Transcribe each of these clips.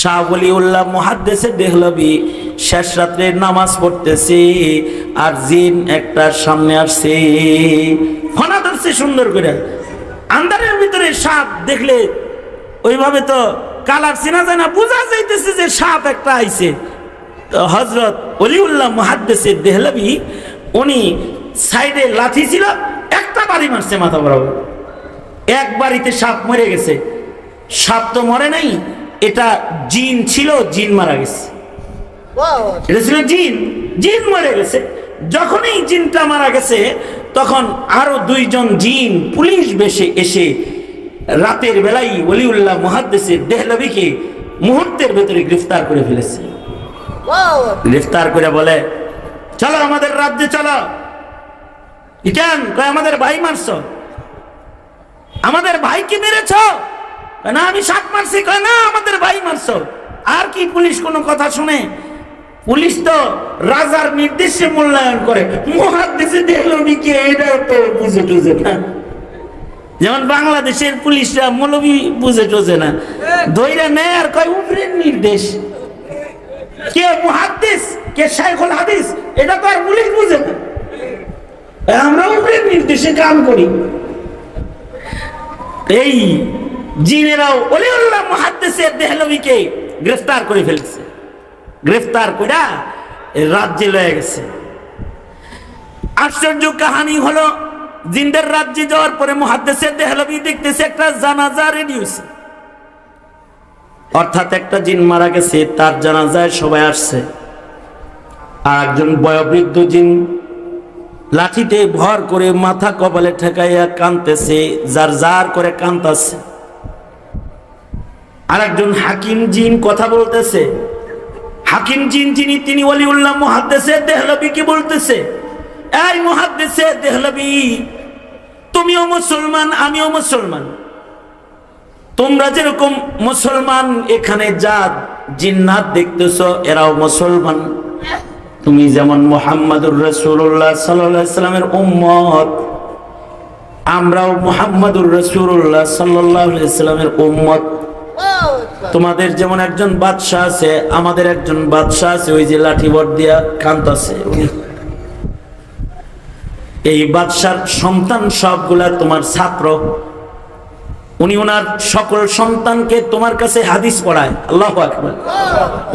শাহ উল্লাহ মহাদ্দেশে দেহলবি শেষ রাত্রে নামাজ পড়তেছে আর জিন একটা সামনে আসছে। ফনা ধরছে সুন্দর করে। আন্দারের ভিতরে সাপ দেখলে ওইভাবে তো কালার চেনা যায় না, বোঝা যাইতেছে যে সাপ একটা আইছে। হজরত অলিউল্লাহ মহাদ্দেশের দেহলবি উনি সাইডে লাঠি ছিল, একটা বাড়ি মারছে মাথা বরাবর। এক বাড়িতে সাপ মরে গেছে। সাপ তো মরে নাই এটা জিন ছিল জিন মারা গেছে। এটা ছিল জিন। জিন মারা গেছে। যখনই জিনটা মারা গেছে তখন আরও দুইজন জিন পুলিশ বেশে এসে রাতের বেলায় ওলিউল্লাহ মহাদ্দেশের দেহলবিকে মুহূর্তের ভেতরে গ্রেফতার করে ফেলেছে। গ্রেফতার করে বলে চলো আমাদের রাজ্যে চলো। কয় আমাদের ভাই মারছ। আমাদের ভাইকে মেরেছ। না, আমি সাপ মারছি। কয়, না, আমাদের ভাই মারছ। আর কি পুলিশ কোনো কথা শুনে? পুলিশ তো রাজার নির্দেশে মূল্যায়ন করে। মহাদেশে দেখল এটা তো বুঝে না। যেমন বাংলাদেশের পুলিশরা মৌলবি বুঝে টুঝে না। ধৈর্য নেয় আর কয় উপরের নির্দেশ। কে মুহাদ্দিস কে, শাইখুল হাদিস? এটা তো আর পুলিশ বুঝে না। আমরা উপরের নির্দেশে কাম করি। এই জিনেরাও অলিউল্লাহ মুহাদ্দিসের দেহলবিকে গ্রেফতার করে ফেলছে। গ্রেফতার কইরা রাজ্যে লয়ে গেছে। আশ্চর্য কাহানি হলো, জিন্দের রাজ্যে যাওয়ার পরে মুহাদ্দিসের দেহলবি দেখতেছে একটা জানাজা রেডি হয়েছে অর্থাৎ একটা জিন মারা গেছে, তার জানাজায় সবাই আসছে। আর একজন বয়োবৃদ্ধ জিন লাঠিতে ভর করে মাথা কপালে ঠেকাইয়া কানতেছে যার যার করে কান্তাছে আর একজন হাকিম জিন কথা বলতেছে। হাকিম জিন যিনি, তিনি ওলিউল্লাহ মুহাদ্দেসে দেহলবি কি বলতেছে? এই মুহাদ্দেসে দেহলবি তুমিও মুসলমান, আমিও মুসলমান। তোমরা যেরকম মুসলমান, এখানে যা জিন্নাত দেখতেছ, এরাও মুসলমান। তুমি যেমন মোহাম্মদুর রসুল্লাহ সাল্লামের উম্মত, আমরাও মোহাম্মদুর রসুল্লাহ সাল্লামের উম্মত। তোমাদের যেমন একজন বাদশাহ আছে, আমাদের একজন বাদশাহ আছে, ওই যে লাঠি বট দিয়া কান্ত আছে এই বাদশার সন্তান সবগুলা তোমার ছাত্র। উনি ওনার সকল সন্তানকে তোমার কাছে হাদিস পড়ায়। আল্লাহ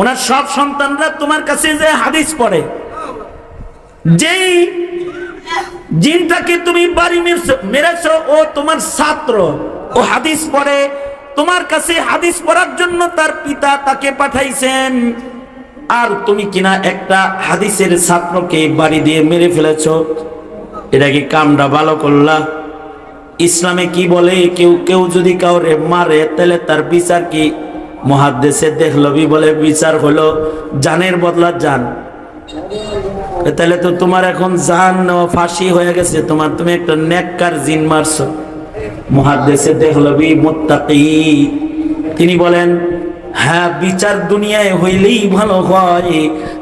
ওনার সব সন্তানরা তোমার কাছে যে হাদিস পড়ে। যেই জিনটাকে তুমি বাড়ি মেরেছ, ও তোমার ছাত্র। ও হাদিস পড়ে তোমার কাছে হাদিস পড়ার জন্য তার পিতা তাকে পাঠাইছেন। আর তুমি কিনা একটা হাদিসের ছাত্রকে বাড়ি দিয়ে মেরে ফেলেছ। এটা কি কামটা ভালো করলা? ইসলামে কি বলে, কেউ কেউ যদি কাউরে মারে, তাহলে তার বিচার কি? মহাদেশে দেখলবি বলে বিচার হলো, জানের বদলা জান। তাহলে তো তোমার এখন জান ফাঁসি হয়ে গেছে, তোমার তুমি একটা নেককার জিন মারছো। মহাদেশে দেখলবি মোত্তাকি। তিনি বলেন হ্যাঁ বিচার দুনিয়ায় হইলেই ভালো হয়।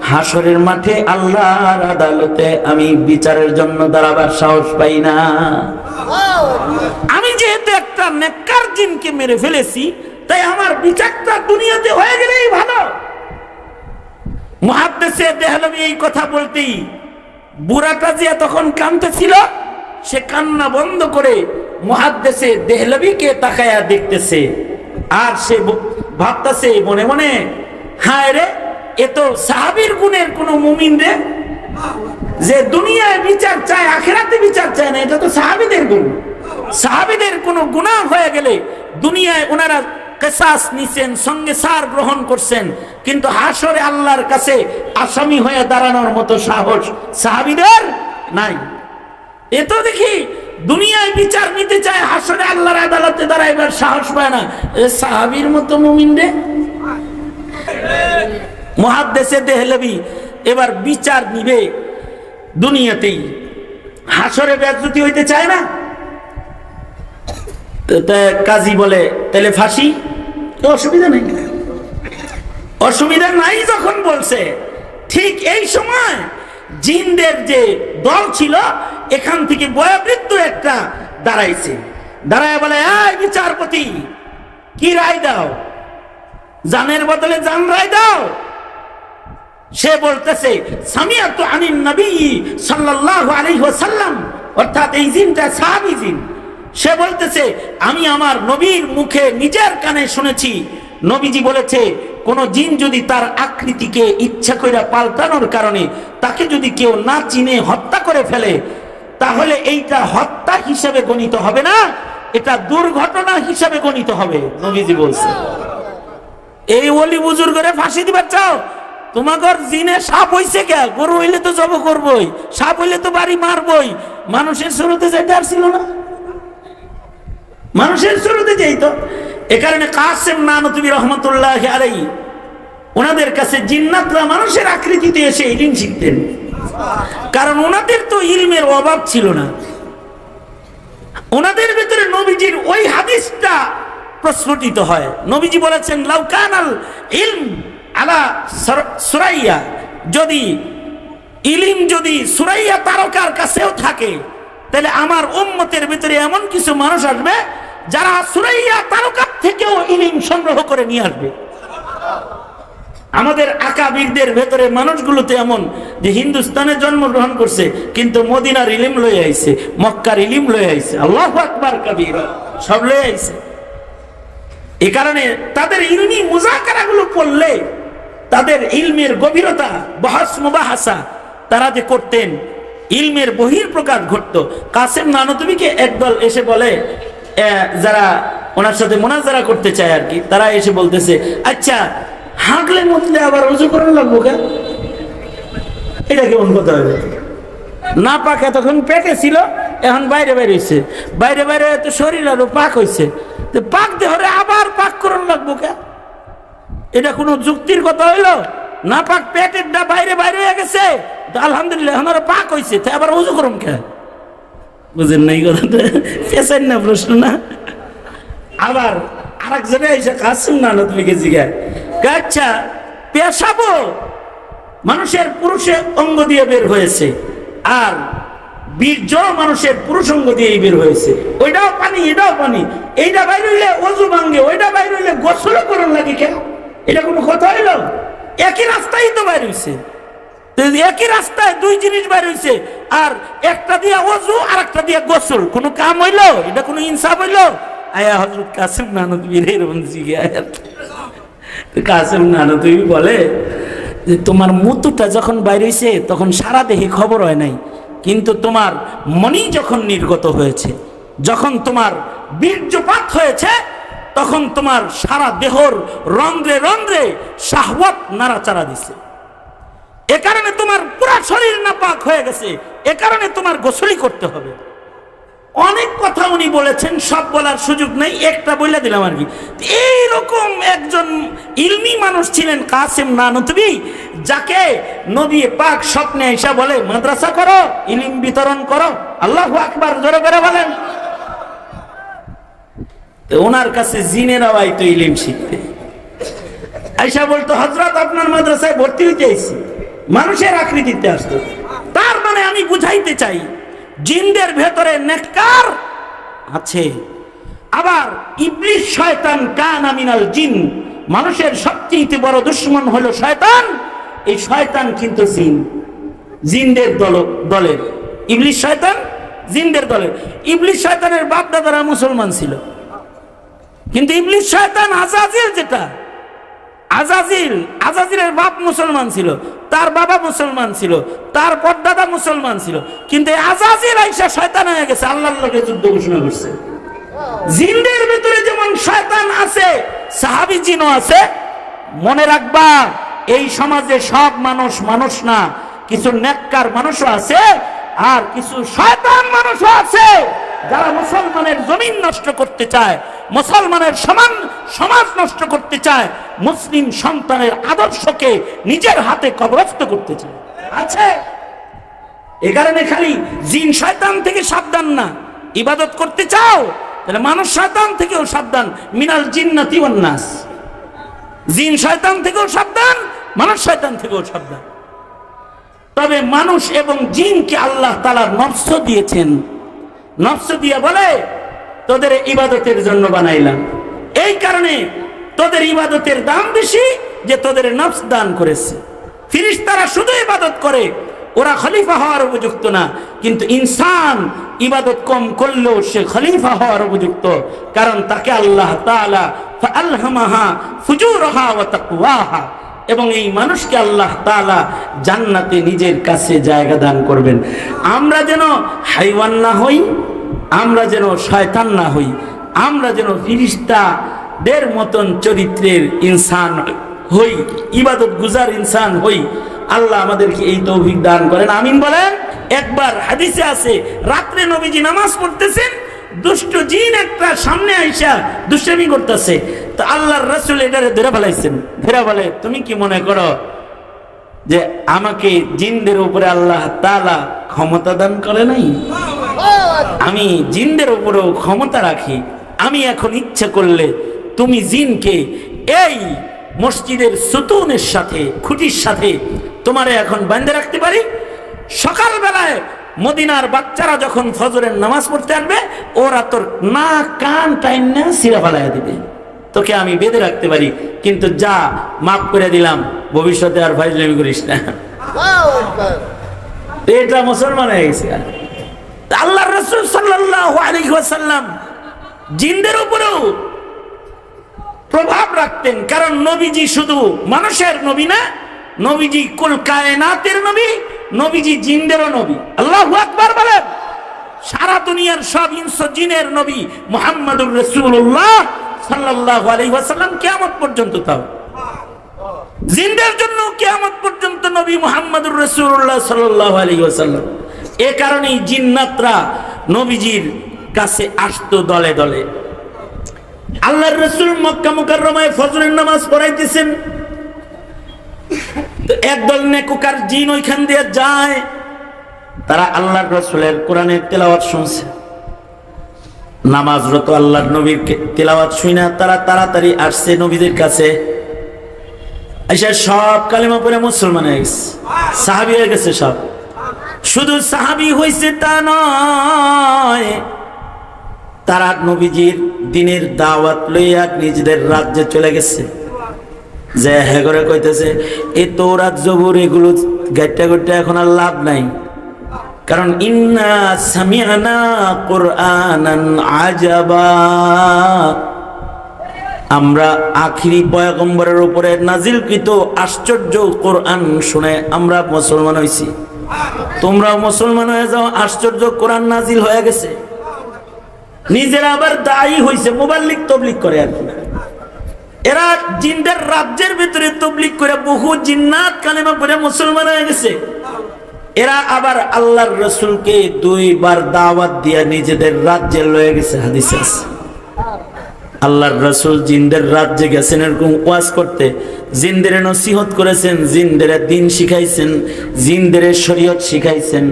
হাসরের মাঠে আল্লাহর আদালতে আমি বিচারের জন্য দাঁড়াবার সাহস পাই না। আমি যেহেতু একটা নেককার জিনকে মেরে ফেলেছি, তাই আমার বিচারটা দুনিয়াতে হয়ে গেলেই ভালো। মহাদ্দেশে দেহলবি এই কথা বলতেই বুড়াটা যে তখন কান্দতেছিল সে কান্না বন্ধ করে মহাদ্দেশে দেহলবিকে তাকায়া দেখতেছে। আর সে ভাবতেছে মনে মনে, হায় রে, এ তো সাহাবির গুণের কোন মুমিন রে, যে দুনিয়ায় বিচার চায়, আখেরাতে বিচার চায় না, এটা তো সাহাবিদের গুণ। সাহাবিদের কোন গুণা হয়ে গেলে দুনিয়ায় ওনারা কেসাস নিছেন, সঙ্গে সার গ্রহণ করছেন, কিন্তু হাসরে আল্লাহর কাছে আসামি হয়ে দাঁড়ানোর মতো সাহস সাহাবিদের নাই। এ তো দেখি দুনিয়ায় বিচার নিতে চায় হাসরে আল্লাহর আদালতে দাঁড়াইবার সাহস পায় না। এ সাহাবির মতো মুমিন রে। মহাদ্দেশে দেহলবি এবার বিচার নিবে দুনিয়াতেই। হাসরে ব্যাধি হইতে চায় না। কাজী বলে তাহলে ফাঁসি? অসুবিধা নেই। অসুবিধা নাই যখন বলছে। ঠিক এই সময় জিনদের যে দল ছিল, এখান থেকে বয়োবৃদ্ধ একটা দাঁড়াইছে। দাঁড়ায় বলে, এই বিচারপতি, কি রায় দাও? জানের বদলে জান রায় দাও? সে বলতেছে অর্থাৎ এই জিনটা সে বলতেছে, আমি আমার নবীর মুখে নিজের কানে শুনেছি। নবীজি বলেছে কোন জিন যদি তার আকৃতিকে ইচ্ছা করে পাল্টানোর কারণে তাকে যদি কেউ না চিনে, হত্যা করে ফেলে, তাহলে এইটা হত্যা হিসেবে গণিত হবে না, এটা দুর্ঘটনা হিসেবে গণিত হবে, নবীজি বলছে। এই ওলি বুজুর্গরে ফাঁসি দিবার চাও? তোমাগর জিনে সাপ হইছে কে? গরু হইলে তো জব করবই, সাপ হইলে তো বাড়ি মারবই। মানুষের শুরুতে যেতে আর ছিল না। মানুষের শুরুতে যেই তো। এ কারণে কাসেম নানতুবি রহমতুল্লাহ আলাই ওনাদের কাছে জিন্নাতরা মানুষের আকৃতিতে এসে ইলিম শিখতেন। কারণ ওনাদের তো ইলমের অভাব ছিল না। ওনাদের ভিতরে নবীজির ওই হাদিসটা প্রস্ফুটিত হয়। নবীজি বলেছেন লাউকানাল ইলম আলা সর- সুরাইয়া। যদি ইলিম যদি সুরাইয়া তারকার কাছেও থাকে, তাহলে আমার উম্মতের ভিতরে এমন কিছু মানুষ আসবে যারা সুরাইয়া তারকার থেকেও ইলিম সংগ্রহ করে নিয়ে আসবে। আমাদের আকাবিরদের ভেতরে মানুষগুলোতে এমন যে হিন্দুস্তানে জন্মগ্রহণ করছে, কিন্তু মদিনার ইলিম লয়ে আইছে, মক্কার ইলিম লয়ে আইছে। আল্লাহ আকবার কবির, সব লয়ে আইছে। এ কারণে তাদের ইলমি মুজাকারাগুলো পড়লে তাদের ইলমের গভীরতা, বহাস মুবাহাসা, তারা যে করতেন, ইলমের বহির প্রকাশ ঘটতো। কাসেম নানতুবিকে একদল এসে বলে যারা ওনার সাথে মোনাজারা করতে চায় আর কি, তারা এসে বলতেছে আচ্ছা হাঁকলে মুতলে আবার উজু করার লাগবো কেন? এটা কেমন কথা হবে? না পাক এতক্ষণ পেটে ছিল, এখন বাইরে বাইরে হয়েছে বাইরে বাইরে তো শরীর আরও পাক হয়েছে তো পাক দেহরে আবার পাক করার লাগবো কে এটা কোনো যুক্তির কথা হইল? না পাক পেটের ডা বাইরে বাইরে হয়ে গেছে আলহামদুলিল্লাহ এখন আরও পাক হয়েছে তো আবার উজু করুন কে বুঝেন নাই কথাটা। পেছেন না প্রশ্ন না। আবার আরেক জায়গায় এসে কাসুন না তুমি গেছি গে আচ্ছা পেশাবো মানুষের পুরুষের অঙ্গ দিয়ে বের হয়েছে। আর বীর্য মানুষের পুরুষ অঙ্গ দিয়েই বের হয়েছে। ওইটাও পানি, এটাও পানি। এইটা বাইর হইলে অজু ভাঙ্গে ওইটা বাইর হইলে গোসল করুন লাগে কেন? এটা কোনো কথা হইল? একই রাস্তায় তো বাইর হইছে। তো একই রাস্তায় দুই জিনিস বাইর হইছে। আর একটা দিয়া অজু আর একটা দিয়া গোসল। কোনো কাম হইল? এটা কোনো ইনসাফ হইল? আয়া হজরত কাসিম বীরের বন্ধু কাসেম নানু তুমি বলে যে, তোমার মুতুটা যখন বাইরে হয়েছে তখন সারা দেহে খবর হয় নাই। কিন্তু তোমার মনি যখন নির্গত হয়েছে, যখন তোমার বীর্যপাত হয়েছে, তখন তোমার সারা দেহর রন্ধ্রে রন্ধ্রে শাহওয়াত নাড়াচাড়া দিছে। এ কারণে তোমার পুরা শরীর না পাক হয়ে গেছে। এ কারণে তোমার গোসলি করতে হবে। অনেক কথা উনি বলেছেন, সব বলার সুযোগ নেই, একটা বলে দিলাম আর কি। এইরকম একজন ইলমি মানুষ ছিলেন কাসেম নানতবি, যাকে নবী পাক স্বপ্নে এসে বলে, মাদ্রাসা করো, ইলিম বিতরণ করো, আল্লাহ আকবার, জোরে করে বলেন। ওনার কাছে জিনেরাও আইতো ইলিম শিখতে আইসা বলতো হজরত আপনার মাদ্রাসায় ভর্তি হইতে আইছি। মানুষের আকৃতিতে আসতো। তার মানে আমি বুঝাইতে চাই, জিনদের ভেতরে নেককার আছে। আবার ইবলিশ শয়তান কান আমিনাল জিন, মানুষের সবচেয়ে বড় দুশ্মন হলো শয়তান। এই শয়তান কিন্তু জিন, জিনদের দল, দলের। ইবলিশ শয়তান, জিনদের দলের। ইবলিশ শয়তানের বাপ দাদারা মুসলমান ছিল। কিন্তু ইবলিশ শয়তান আজাজিল যেটা আজাজিল, আজাজিলের বাপ মুসলমান ছিল, তার বাবা মুসলমান ছিল, তার পরদাদা মুসলমান ছিল, কিন্তু আজাজিল আইসা শয়তান হয়ে গেছে, আল্লাহর লোকে যুদ্ধ ঘোষণা করছে। জিনদের ভিতরে যেমন শয়তান আছে, সাহাবি জিনও আছে, মনে রাখবা, এই সমাজে সব মানুষ মানুষ না, কিছু নেককার মানুষও আছে, আর কিছু শয়তান মানুষও আছে। যারা মুসলমানের জমিন নষ্ট করতে চায়, মুসলমানের সমান সমাজ নষ্ট করতে চায়, মুসলিম সন্তানের আদর্শকে নিজের হাতে কবরস্ত করতে চায়। আছে? এ কারণে খালি জিন শয়তান থেকে সাবধান না। ইবাদত করতে চাও, তাহলে মানুষ শয়তান থেকেও সাবধান। মিনাল জিন্নাতি নাস। জিন শয়তান থেকেও সাবধান, মানুষ শয়তান থেকেও সাবধান। তবে মানুষ এবং জিনকে আল্লাহ তালার নফস দিয়েছেন। নফস দিয়ে বলে, তোদের ইবাদতের জন্য বানাইলাম। এই কারণে তোদের ইবাদতের দাম বেশি যে তোদের নফস দান করেছে। ফিরিস্তারা শুধু ইবাদত করে, ওরা খলিফা হওয়ার উপযুক্ত না, কিন্তু ইনসান ইবাদত কম করলেও সে খলিফা হওয়ার উপযুক্ত, কারণ তাকে আল্লাহ তাআলা ফাআলহামাহা ফুজুরহা ওয়া তাকওয়াহা এবং এই মানুষকে আল্লাহ তাআলা জান্নাতে নিজের কাছে জায়গা দান করবেন। আমরা যেন হাইওয়ান না হই, আমরা যেন শয়তান না হই, আমরা যেন ফিরিস্তাদের মতন চরিত্রের ইনসান হই, ইবাদত গুজার ইনসান হই, আল্লাহ আমাদেরকে এই তৌফিক দান করেন। আমিন বলেন, একবার হাদিসে আছে, রাত্রে নবীজি নামাজ পড়তেছেন, দুষ্ট জিন একটা সামনে আইসা দুষ্টামি করতেছে। আল্লাহর রসুল এটারে ধরে ফেলাইছেন। ধরে বলে, তুমি কি মনে করো যে আমাকে জিনদের উপরে আল্লাহ তাআলা ক্ষমতা দান করে নাই? আমি জিনদের উপরেও ক্ষমতা রাখি। আমি এখন ইচ্ছে করলে তুমি জিনকে এই মসজিদের সুতুনের সাথে, খুঁটির সাথে তোমারে এখন বান্ধে রাখতে পারি? সকালবেলায় মদিনার বাচ্চারা যখন ফজরের নামাজ পড়তে আসবে, ওরা তোর না, কান টাইম না, সিরা ফালাইয়া দিবে। তোকে আমি বেঁধে রাখতে পারি কিন্তু যা মাফ করে দিলাম ভবিষ্যতে আর ফাইজলামি করিস না। এটা মুসলমান হয়ে গেছে। আল্লাহ রসুল আলাইহি ওয়াসাল্লাম উপরেও প্রভাব রাখতেন কারণ নবীজি শুধু মানুষের নবী না নবীজি কুল কায়নাতের নবী নবীজি জিন্দেরও নবী। আল্লাহ আকবার বলেন সারা দুনিয়ার সব ইনস জিনের নবী মুহাম্মাদুর রাসূলুল্লাহ। সাল্লাল্লাহু আলাইহি ওয়াসাল্লাম কিয়ামত পর্যন্ত তাও। জিনদের জন্য পর্যন্ত নবী এ কারণেই জিন্নাতরা নবীজির কাছে আসতো দলে দলে। আল্লাহর রসুল মক্কা মুকাররমায় ফজরের নামাজ পড়াইতেছেন। একদল নেকুকার জিন ওইখান দিয়ে যায়। তারা আল্লাহর রসুলের কোরআনের তেলাওয়াত শুনছে। নামাজরত আল্লাহর নবীর তেলাওয়াত শুই না, তারা তাড়াতাড়ি আসছে নবীদের কাছে। এসে সব কালিমা পরে মুসলমান হয়ে গেছে। সাহাবি হয়ে গেছে সব। শুধু সাহাবি হয়েছে তা নয়, তারা নবীজির দিনের দাওয়াত লইয়া নিজেদের রাজ্যে চলে গেছে। যে হ্যাঁ করে কইতেছে, এ তো রাজ্যবুর এগুলো গাইটা গাইটা এখন আর লাভ নাই। কারণ ইন্না সামিয়ানা কোরআনান আজাবা। আমরা আখিরি পয়গম্বরের উপরে নাজিলকৃত আশ্চর্য কোরআন শুনে আমরা মুসলমান হইছি। তোমরা মুসলমান হয়ে যাও, আশ্চর্য কোরআন নাজিল হয়ে গেছে। নিজেরা আবার দায়ী হইছে, মোবাল্লিক তবলিক করে আর এরা জিনদের রাজ্যের ভিতরে তবলিক করে বহু জিন্নাত কালেমা পরে মুসলমান হয়ে গেছে। এরা আবার আল্লাহর রসুলকে দুইবার দাওয়াত দিয়া নিজেদের রাজ্যে লয়ে গেছে, হাদিসে আল্লাহর রসুল জিন্দের রাজ্যে গেছেন, এরকম ওয়াজ করতে। জিনদের নসিহত করেছেন, জিন্দের দিন শিখাইছেন, জিনদের শরীয়ত শিখাইছেন।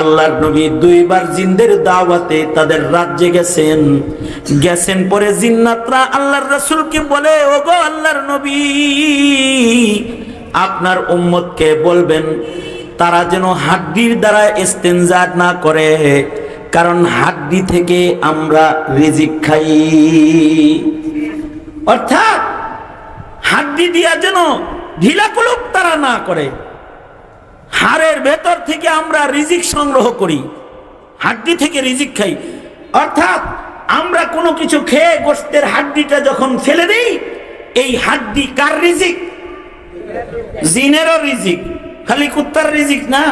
আল্লাহর নবী দুইবার জিন্দের দাওয়াতে তাদের রাজ্যে গেছেন। গেছেন পরে জিন্নাতরা আল্লাহর রসুলকে বলে ও গো আল্লাহর নবী, আপনার উম্মতকে বলবেন তারা যেন হাড্ডির দ্বারা ইস্তেনজার না করে, কারণ হাড্ডি থেকে আমরা রিজিক খাই। অর্থাৎ হাড্ডি দিয়া যেন ঢিলাকুলুপ তারা না করে, হাড়ের ভেতর থেকে আমরা রিজিক সংগ্রহ করি, হাড্ডি থেকে রিজিক খাই। অর্থাৎ আমরা কোনো কিছু খেয়ে গোস্তের হাড্ডিটা যখন ফেলে দিই, এই হাড্ডি কার রিজিক? জিনেরও রিজিক। খালি কুত্তার রিজিক না?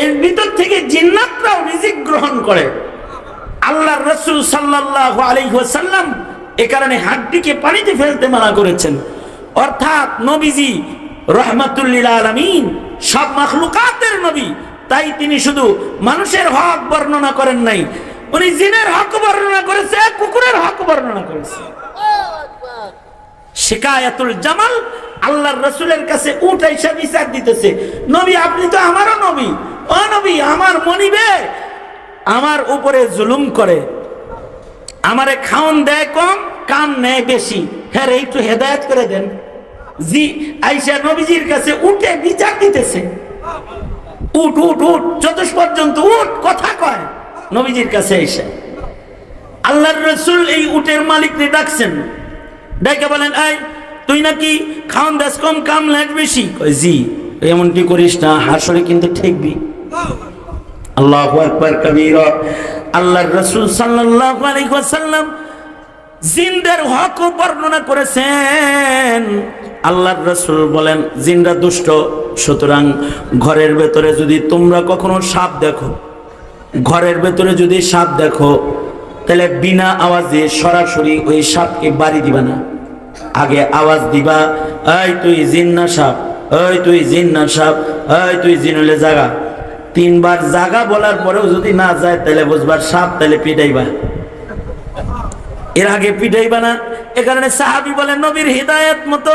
এর ভিতর থেকে জিন্নাতরাও রিজিক গ্রহণ করে। আল্লাহর রসুল সাল্লাহ আলাইসাল্লাম এ কারণে হাড্ডিকে পানিতে ফেলতে মানা করেছেন। অর্থাৎ নবীজি রহমাতুল্লিল আলমিন সব মাখলুকাতের নবী, তাই তিনি শুধু মানুষের হক বর্ণনা করেন নাই, উনি জিনের হক বর্ণনা করেছে, কুকুরের হক বর্ণনা করেছে। শিকায়াতুল জামাল আল্লাহর রসুলের কাছে উঠ এসে বিচার দিতেছে। নবী, আপনি তো আমারও নবী। ও নবী, আমার মনিবে। আমার উপরে জুলুম করে। আমারে খাওন দেয় কম, কান নেয় বেশি। হ্যাঁ একটু হেদায়ত করে দেন। জি, আইসা নবীজির কাছে উঠে বিচার দিতেছে। উঠ উঠ উঠ চতুষ পর্যন্ত উঠ কথা কয় নবীজির কাছে এসে। আল্লাহর রসুল এই উটের মালিককে ডাকছেন। ডাইকে বলেন, এই, তুই নাকি খাওয়ান দাস কম, কাম লাগ বেশি? জি, এমনটি করিস না, হাসরে কিন্তু ঠেকবি। আল্লাহু আকবার, কবীরা। আল্লাহর রাসূল সাল্লাল্লাহু আলাইহি ওয়াসাল্লাম জিনদের হক বর্ণনা করেছেন। আল্লাহর রাসূল বলেন, জিনরা দুষ্ট, সুতরাং ঘরের ভেতরে যদি তোমরা কখনো সাপ দেখো, ঘরের ভেতরে যদি সাপ দেখো তাহলে বিনা আওয়াজে সরাসরি ওই সাপকে বাড়ি দিবা না। আগে আওয়াজ দিবা, এই তুই জিন্না সাপ, এই তুই জিন্না সাপ, এই তুই জিনলে জাগা। তিনবার জাগা বলার পরেও যদি না যায়, তাহলে বুঝবার সাপ তাহলে পিটাইবা। এর আগে পিটাইবা না। এ কারণে সাহাবি বলেন, নবীর হৃদায়ত মতো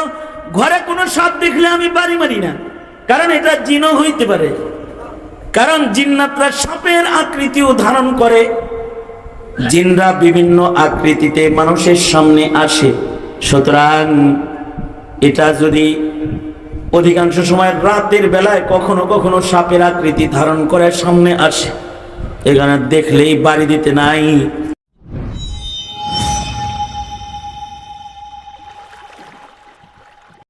ঘরে কোনো সাপ দেখলে আমি বাড়ি মারি না। কারণ এটা জিনও হইতে পারে। কারণ জিন্নাতরা সাপের আকৃতিও ধারণ করে। জিনরা বিভিন্ন আকৃতিতে মানুষের সামনে আসে। সুতরাং এটা যদি অধিকাংশ সময় রাতের বেলায় কখনো কখনো সাপের আকৃতি ধারণ করে সামনে আসে। এখানে দেখলেই বাড়ি দিতে নাই।